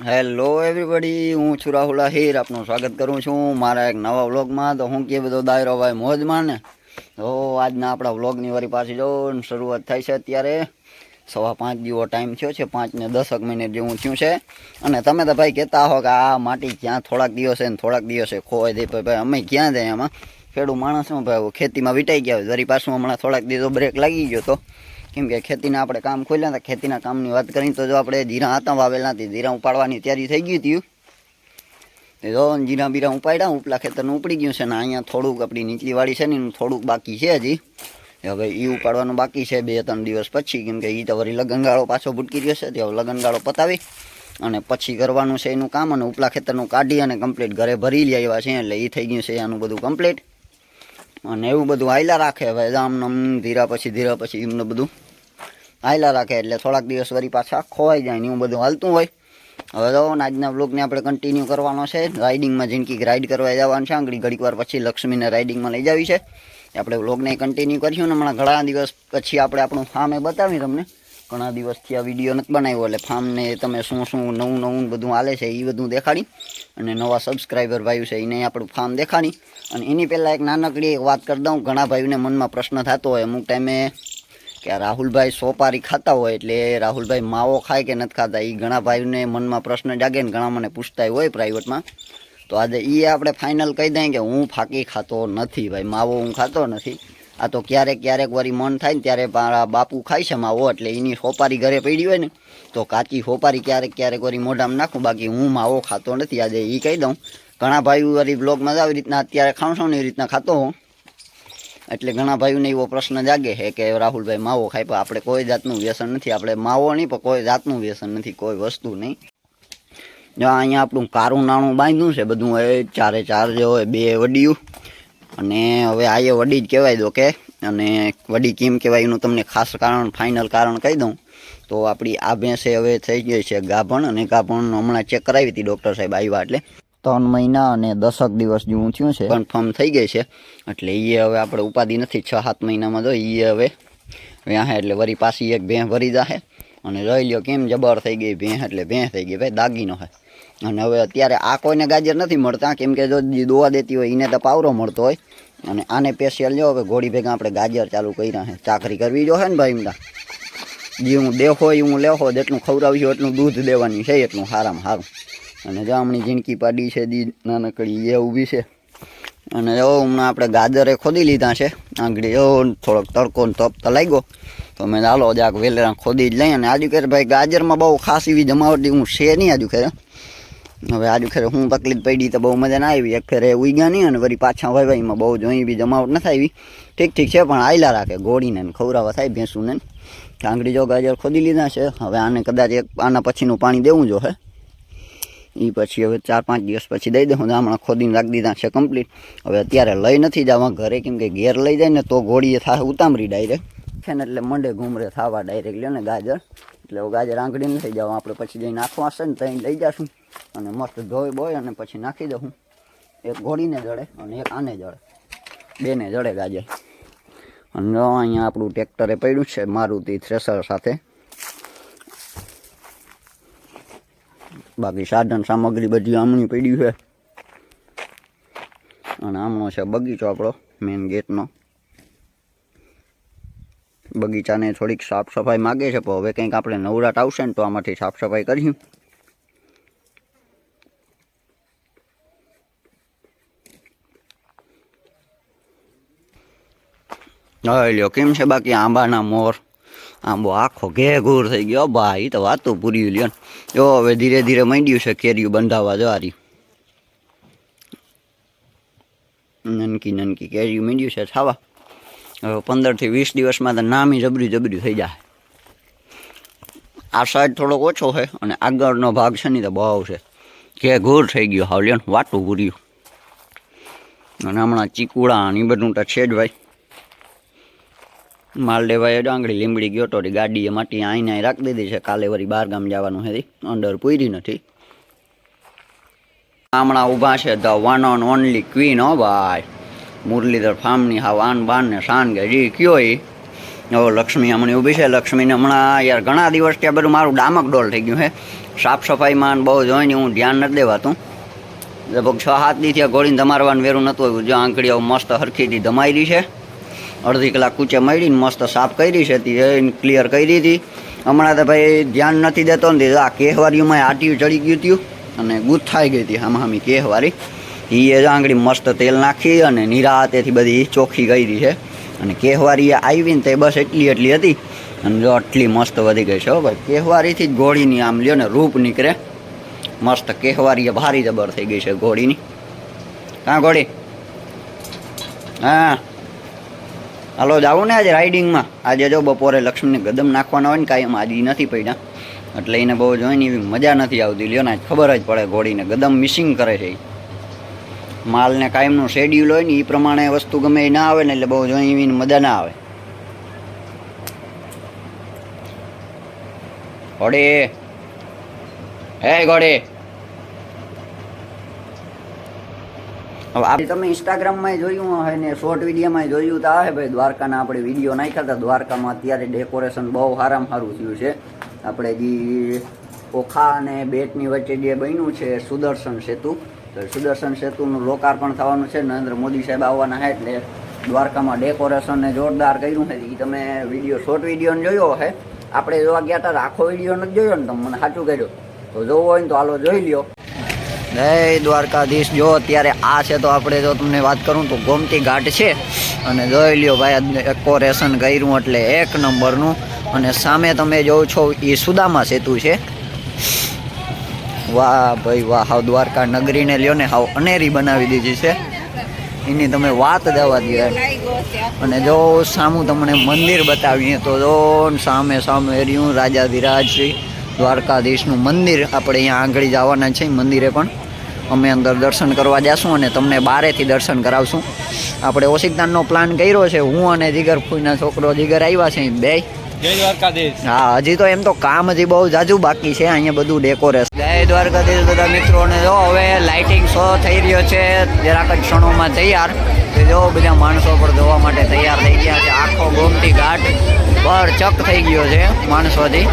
Hello everybody હું છું રાહુલ આહિર. આપનું સ્વાગત કરું છું મારા એક નવા વ્લોગમાં. તો હું કે બધો દાયરો ભાઈ મોજમાં ને. તો આજના આપણા વ્લોગની વારી પાછી જો શરૂઆત થાય છે અત્યારે. સવા પાંચ જેવો ટાઈમ થયો છે. પાંચ ને દસક મિનિટ જેવું થયું છે. અને તમે તો ભાઈ કહેતા હો કે આ માટી ક્યાં થોડાક દિવસે ને થોડાક દિવસે ખોવાઈ દે ભાઈ અમે ક્યાં જાય એમાં? ખેડૂત માણસ હું ભાઈ, ખેતીમાં વિટાઈ ગયા વરી પાછું હમણાં થોડાક દિવસો બ્રેક લાગી ગયો તો. કેમ કે ખેતીના આપણે કામ ખોલ્યા હતા, ખેતીના કામની વાત કરીએ તો જો આપણે જીરા હતા વાવેલા હતી, જીરા ઉપાડવાની તૈયારી થઈ ગઈ હતી. જો જીરા બીરા ઉપાડ્યા, ઉપલા ખેતરનું ઉપડી ગયું છે ને અહીંયા થોડુંક આપણી નીચલી વાડી છે ને એનું થોડુંક બાકી છે હજી. હવે એ ઉપાડવાનું બાકી છે બે ત્રણ દિવસ પછી, કેમ કે એ તો વળી લગનગાળો પાછો ભૂટકી રહ્યો છે, તે હવે લગનગાળો પતાવી અને પછી કરવાનું છે એનું કામ અને ઉપલા ખેતરનું કાઢી અને કમ્પ્લીટ ઘરે ભરી લઈ આવ્યા છે એટલે એ થઈ ગયું છે આનું બધું કમ્પ્લીટ અને એવું બધું આયલા રાખે, હવે આમ ધીરા પછી ધીરા પછી એમને બધું આયલા રાખે એટલે થોડાક દિવસ વળી પાછા ખોવાઈ જાય ને એવું બધું હાલતું હોય. હવે તો આજના બ્લોગને આપણે કન્ટિન્યુ કરવાનો છે. રાઇડિંગમાં જિંદગી રાઇડ કરવા જવાનું છે. આંગળી ઘડીક વાર પછી લક્ષ્મીને રાઇડિંગમાં લઈ જવી છે. આપણે બ્લોગને કન્ટિન્યુ કરીશું ને હમણાં ઘણા દિવસ પછી આપણે આપણું ફાર્મ એ બતાવી તમને. ઘણા દિવસથી આ વીડિયો નથી બનાવ્યો એટલે ફાર્મને તમે શું શું નવું નવું બધું હાલે છે એ બધું દેખાડી. અને નવા સબસ્ક્રાઈબર ભાઈઓ છે એને આપણું ફાર્મ દેખાડી. અને એની પહેલાં એક નાનકડી એક વાત કરી દઉં. ઘણા ભાઈઓને મનમાં પ્રશ્ન થતો હોય. અમુક ટાઈમે કે રાહુલભાઈ સોપારી ખાતા હોય એટલે રાહુલભાઈ માવો ખાય કે નથી ખાતા એ ઘણા ભાઈને મનમાં પ્રશ્ન જાગે ને ઘણા મને પૂછતા હોય પ્રાઇવેટમાં તો આજે એ આપણે ફાઇનલ કહી દઈએ કે હું ફાકી ખાતો નથી ભાઈ, માવો હું ખાતો નથી. આ તો ક્યારેક ક્યારેક વળી મન થાય ને ત્યારે મારા બાપુ ખાય છે માવો એટલે એની સોપારી ઘરે પડી હોય ને, તો કાચી સોપારી ક્યારેક ક્યારેક વળી મોઢામાં નાખું, બાકી હું માવો ખાતો નથી. આજે એ કહી દઉં, ઘણા ભાઈઓ વળી બ્લોગમાં આવી રીતના અત્યારે ખાઉં ને એ રીતના ખાતો હું એટલે ઘણા ભાઈઓને એવો પ્રશ્ન જાગે છે કે રાહુલભાઈ માવો ખાય, પણ આપણે કોઈ જાતનું વ્યસન નથી. આપણે માવો નહીં, પણ કોઈ જાતનું વ્યસન નથી, કોઈ વસ્તુ નહીં. જો અહીંયા આપણું કારું નાણું બાંધ્યું છે, બધું એ ચારે ચાર જે હોય બે વડીયું. અને હવે આ એ વડી જ કહેવાય દો કે, અને વડી કેમ કહેવાય એનું તમને ખાસ કારણ ફાઇનલ કારણ કહી દઉં. તો આપણી આ ભેંસે હવે થઈ ગઈ છે ગાભણ, અને ગાભણ હમણાં ચેક કરાવી હતી ડૉક્ટર સાહેબ આવ્યા એટલે. ત્રણ મહિના અને દસક દિવસ જેવું થયું છે. કન્ફર્મ થઈ ગઈ છે. એટલે એ હવે આપણે ઉપાધિ નથી. છ, સાત મહિનામાં તો એ હવે વ્યાહે એટલે વરી પાછી એક ભેં ભરી જાહે. અને રહી લ્યો કેમ જબર થઈ ગઈ ભેં એટલે ભેં થઈ ગઈ ભાઈ, દાગીનો હે. અને હવે અત્યારે આ કોઈને ગાજર નથી મળતા. કેમ કે જો દોવા દેતી હોય એને તો પાવરો મળતો હોય. અને આને સ્પેશિયલ જો હવે ઘોડી ભેગા આપણે ગાજર ચાલુ કર્યા છે ચાકરી કરવી જો હે ને ભાઈ એમના જે હું દેખો એ હું લેખો જેટલું ખવડાવ્યું એટલું દૂધ દેવાની છે, એટલું સારામાં સારું અને જામણી હમણી પાડી છે દી નાનકડી, એ ઊભી છે. અને જો હમણાં આપણે ગાજરે ખોદી લીધા છે. આંગળી એવો થોડોક તડકો તપતા લાગ્યો. તો મેં ચાલો જાક વેલેરા ખોદી જ લઈ અને આજુ ખેર ભાઈ ગાજરમાં બહુ ખાસ એવી જમાવટ હું છે નહીં આજુ ખેર હવે આજુ ખેર હું તકલીફ પડી તો બહુ મજા ના આવી. એક ફેરે ઉઈ નહીં અને વળી પાછા હોય ભાઈમાં બહુ જોઈ બી જમાવટ નથી આવી. ઠીક ઠીક છે, પણ આયલા રાખે, ગોળીને ખવરાવા થાય, ભેંસુને આંગળી જો ગાજર ખોદી લીધા છે. હવે આને કદાચ એક આના પછીનું પાણી દેવું જો હે. એ પછી હવે ચાર પાંચ દિવસ પછી દઈ દઉં હમણાં ખોદીને રાખી દીધા છે કમ્પ્લીટ હવે અત્યારે લઈ નથી જવા, ઘરે કેમ કે ઘેર લઈ જાય ને તો ઘોડીએ થાય ઉતામરી ડાયરેક્ટ છે ને એટલે મંડે ઘૂમરે થવા ડાયરેક્ટ લે ને ગાજર. એટલે ગાજર આંગળીને નથી જવા, આપણે પછી જઈને નાખવા હશે ને ત્યાં લઈ જશું. અને મસ્ત ધોઈ બોય અને પછી નાખી દઉં એક ઘોડીને જડે અને એક આને જડે. બેને જડે ગાજર. અને અહીંયા આપણું ટ્રેક્ટરે પડ્યું છે, મારુતિ થ્રેસર સાથે. બાકી સાધન સામગ્રી બધી આમણી પડી છે. અને આમણો છે બગીચો આપણો મેઇન ગેટનો બગીચાને થોડીક સાફ સફાઈ માગે છે, પણ હવે કંઈક આપણે નવરાત આવશે ને તો આમાંથી સાફ સફાઈ કરીશું હા, લ્યો, કેમ છે બાકી આંબાના મોર? આંબો આખો ઘેઘૂર થઈ ગયો. ભાઈ તો વાતું પૂરી લ્યો જો હવે ધીરે ધીરે માંડ્યું છે કેરીયું બંધાવા જવારી. નનકી નનકી કેરીયું માંડ્યું છે ખાવા. હવે પંદરથી વીસ દિવસમાં તો નામી જબરી જબરી થઈ જાય. આ સાઈડ થોડોક ઓછો છે અને આગળનો ભાગ છે ને તો બહુ છે. કે ઘૂર થઈ ગયો. હાવ લ્યો વાટું પૂર્યું અને હમણાં ચીકુડા ને એ બધું તો છે જ ભાઈ. માલ લેવાય ડાંગડી લીમડી ગયો તો ગાડી માટી આઈને અહીં રાખી દીધી છે. કાલે વળી બહાર ગામ જવાનું હતી અંદર પૂરી નથી. હમણાં ઊભા છે the one on only queen, હો ભાઈ. મુરલીધર ફાર્મની હા વાન બાન ને શાન કે જી કયો એ હવે લક્ષ્મી હમણાં ઊભી છે. લક્ષ્મીને હમણાં યાર ઘણા દિવસ ત્યાં બધું મારું ડામક ડોલ થઈ ગયું છે સાફ સફાઈમાં બહુ જોઈને હું ધ્યાન નથી દેવાતું. લગભગ છ હાથ દીથી ગોળીને ધમારવાનું વેરું નહોતું જો આંકડીઓ મસ્ત હરખીથી ધમાયેલી છે. અડધી કલાક કૂચે મળીને મસ્ત સાફ કરી છે તે ક્લિયર કરી હતી હમણાં તો ભાઈ ધ્યાન નથી દેતો ને આ કેહવારીઓમાં આટીયું ચડી ગયું હતું અને ગુથાઈ ગઈ હતી હામાં હામી કેહવારી. એ જ આંગળી મસ્ત તેલ નાખી અને નિરાતેથી બધી ચોખ્ખી કરી છે. અને કેહવારી આવી ને તે બસ એટલી એટલી હતી. અને જો આટલી મસ્ત વધી ગઈ છે હો ભાઈ. કેહવારીથી જ ઘોડીની આમ લ્યો ને રૂપ નીકળે. મસ્ત કેહવારી ભારી જબર થઈ ગઈ છે ઘોડીની કાં ઘોડી હા. હાલો જાવું ને આજે રાઇડિંગમાં આજે જો બપોરે લક્ષ્મીને ગદમ નાખવાના હોય ને, કાંઈ એમાં આજે નથી પડ્યા. એટલે એને બહુ જોઈને એવી મજા નથી આવતી. લ્યો ને ખબર જ પડે ઘોડીને ગદમ મિસિંગ કરે છે માલને કાયમનું શેડ્યુલ હોય ને એ પ્રમાણે વસ્તુ ગમે એ ના આવે ને, એટલે બહુ જોઈ એવી મજા ના આવે. ઘોડી. હે, ઘોડી. હવે તમે ઇન્સ્ટાગ્રામમાં જોયું હોય ને શોર્ટ વિડીયોમાં જોયું તો આવે ભાઈ, દ્વારકાના આપણે વીડિયો નાખ્યા હતા. દ્વારકામાં અત્યારે ડેકોરેશન બહુ સારામાં સારું થયું છે. આપણે જે ઓખા અને બેટની વચ્ચે જે બન્યું છે સુદર્શન સેતુ, તો સુદર્શન સેતુનું લોકાર્પણ થવાનું છે. નરેન્દ્ર મોદી સાહેબ આવવાના છે એટલે દ્વારકામાં ડેકોરેશનને જોરદાર કર્યું છે એ તમે વીડિયો શોર્ટ વિડીયોને જોયો હે. આપણે જોવા ગયા હતા આખો વીડિયો નથી જોયો ને તમે, મને સાચું કર્યો તો જોવો હોય ને તો હાલો જોઈ લ્યો. જય દ્વારકાધીશ. જો અત્યારે આ છે તો આપણે જો તમને વાત કરું તો ગોમતી ઘાટ છે. અને જોઈ લ્યો ભાઈ ડેકોરેશન કર્યું એટલે એક નંબરનું. અને સામે તમે જોવો છો, એ સુદામા સેતુ છે. વાહ ભાઈ વાહ, હાવ દ્વારકા નગરીને લ્યો ને, હાવ અનેરી બનાવી દીધી છે. એની તમે વાત દેવા દે અને જો સામું તમને મંદિર બતાવીએ તો જો સામે સામે રહ્યું શ્રી દ્વારકાધીશનું મંદિર. આપણે અહીંયા આગળ જવાના છે, મંદિરે પણ. અમે અંદર દર્શન કરવા જઈશું અને તમને બારેથી દર્શન કરાવશું. આપણે ઓશિકદાનનો પ્લાન કર્યો છે. હું અને જીગર ફૂઈના છોકરો જીગર આવ્યા છે. બે. જય દ્વારકાધીશ. હા હજી તો એમ તો કામ હજી બહુ જાજુ બાકી છે. અહીંયા બધું ડેકોરેશન જય દ્વારકાધીશ બધા મિત્રોને. જો હવે લાઇટિંગ શો થઈ રહ્યો છે. જરાક ક્ષણોમાં તૈયાર. તો જો બધા માણસો પર જોવા માટે તૈયાર થઈ ગયા છે. આખો ગોમતી ઘાટ પર ચક થઈ ગયો છે માણસોથી.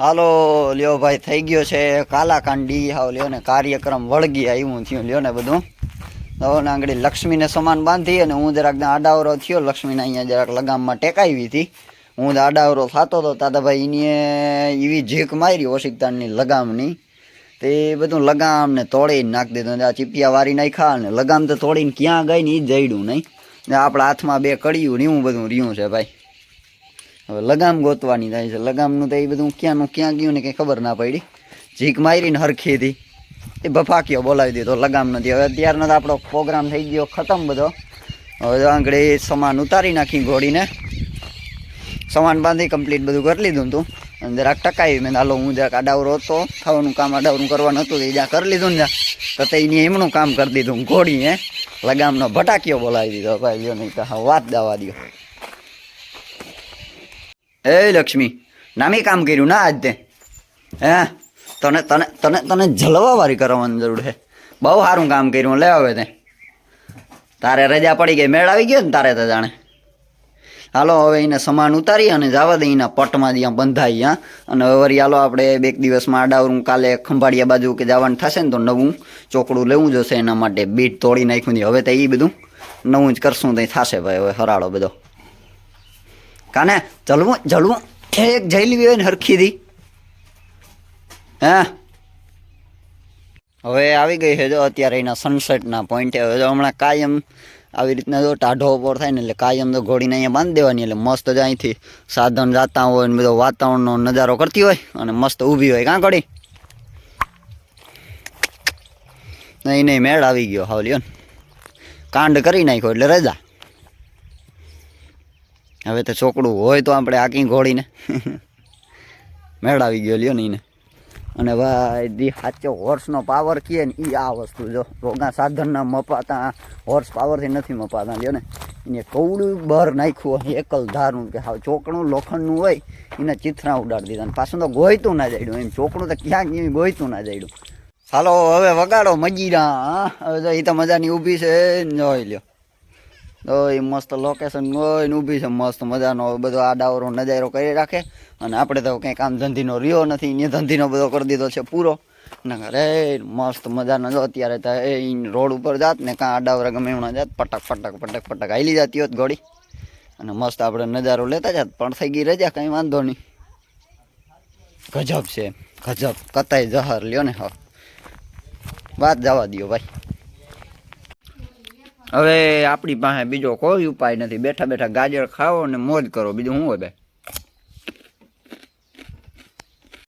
હાલો, લ્યો ભાઈ, થઈ ગયો છે કાલાકાંડી. હાવ લ્યો ને, કાર્યક્રમ વળગી આવ્યું થયું, લ્યો ને બધું. તો ને આંગળી લક્ષ્મીને સમાન બાંધી અને હું જરાક આડાવરો થયો, લક્ષ્મીને અહીંયા જરાક લગામમાં ટેકાવી હતી. હું આડાવરો થતો હતો દાદાભાઈ એની એવી ઝીક મારી ઓશિકતાની લગામની. તે બધું લગામ ને તોડીને નાખી દીધું. આ ચીપિયા વારી નાખ્યા ને લગામ તો તોડીને ક્યાં ગઈ ને એ જઈડું નહીં. ને આપણા હાથમાં બે કડિયું એવું બધું રહ્યું છે ભાઈ. હવે લગામ ગોતવાની થાય છે. લગામનું તો એ બધું ક્યાંનું ક્યાં ગયું ને કંઈ ખબર ના પડી. ઝીક મારીને હરખી હતી. એ બફાકીઓ બોલાવી દીધો, લગામ નથી. હવે અત્યારનો તો આપણો પ્રોગ્રામ થઈ ગયો ખતમ બધો. હવે આંગળે સમાન ઉતારી નાખી ઘોડીને. સમાન બાંધી કમ્પ્લીટ બધું કરી લીધું હતું અને જરાક ટકાવી મેં. હાલો, હું જરાક આડાવરો હતો. ખાવાનું કામ આડાવરું કરવાનું હતું. એ જ્યાં કરી લીધું ને તો તે એમનું કામ કરી દીધું ઘોડીએ લગામનો ભટાકીઓ બોલાવી દીધો. ભાઈ નહીં તો વાત દાવા દો એ લક્ષ્મી, નામી કામ કર્યું, ના આજ તે. હે? તને તને તને તને જલવાવાળી કરવાની જરૂર છે. બહુ સારું કામ કર્યું, લે હવે તે. તારે રજા પડી ગઈ, મેળ આવી ગયો ને તારે તો જાણે. હાલો, હવે એને સમાન ઉતારી અને જવા દઈ એના પટમાં જ્યાં બંધાઈ, હા? અને હવે વળી હાલો આપણે બે દિવસમાં આડાવરું કાલે ખંભાળિયા બાજુ કે જવાનું થશે ને તો નવું ચોકડું લેવું જોશે, એના માટે બીટ તોડી નાખ્યું હવે તો એ બધું નવું જ કરશું, તો થશે ભાઈ, હવે હરાળો બધો. કાને, જલવું જલવું. એક જઈ લેવી હોય ને હરખી દી. હે. હવે આવી ગઈ છે જો અત્યારે એના સનસેટના પોઈન્ટે હવે જો હમણાં કાયમ આવી રીતના જો ટાઢો ઉપર થાય ને એટલે કાયમ તો ઘોડીને અહીંયા બાંધી દેવાની. એટલે મસ્ત જ અહીંથી સાધન જાતા હોય ને બધો વાતાવરણનો નજારો કરતી હોય અને મસ્ત ઊભી હોય. કાં ઘડી નહીં નહીં, મેળ આવી ગયો. હાવ લ્યો ને. કાંડ કરી નાખ્યો એટલે રજા. હવે તો ચોકડું હોય તો આપણે આકી ઘોડીને મેળાવી ગયો લ્યો ને અને ભાઈ, દી સાચો હોર્સનો પાવર કીએ ને એ આ વસ્તુ જો. રોગા સાધનના મપાતા હોર્સ પાવરથી નથી મપાતા લ્યો ને. એને કવડું બહાર નાખ્યું હોય, એકલ ધારનું કે હા ચોકણું લોખંડનું હોય, એને ચિત્રા ઉડાડી દીધા પાછું તો ગોયતું ના જાડ્યું એમ ચોકણું તો ક્યાંક એમ ગોયતું ના જાડ્યું ચાલો હવે વગાડો મજીરા હવે તો એ તો મજાની ઊભી છે જોઈ લ્યો. એ મસ્ત લોકેશન હોય ઊભી છે, મસ્ત મજાનો બધો આડાવરો નજારો કરી રાખે. અને આપણે તો કંઈ કામ ધંધીનો રહ્યો નથી, ને ધંધીનો બધો કરી દીધો છે પૂરો. ને અરે મસ્ત મજાનો જો અત્યારે તો એ રોડ ઉપર જાત ને કાં આડાવરા ગમે એમણા જાત પટક પટક પટક પટક હાલી જતી હોત ઘોડી. અને મસ્ત આપણે નજારો લેતા જાત, પણ થઈ ગઈ રજા, કંઈ વાંધો નહીં. ગજબ છે ગજબ. કતાય જહર લ્યો ને હા વાત જવા દ્યો ભાઈ. હવે આપણી પાસે બીજો કોઈ ઉપાય નથી. બેઠા બેઠા ગાજર ખાઓ અને મોજ કરો. બીજું શું હોય ભાઈ?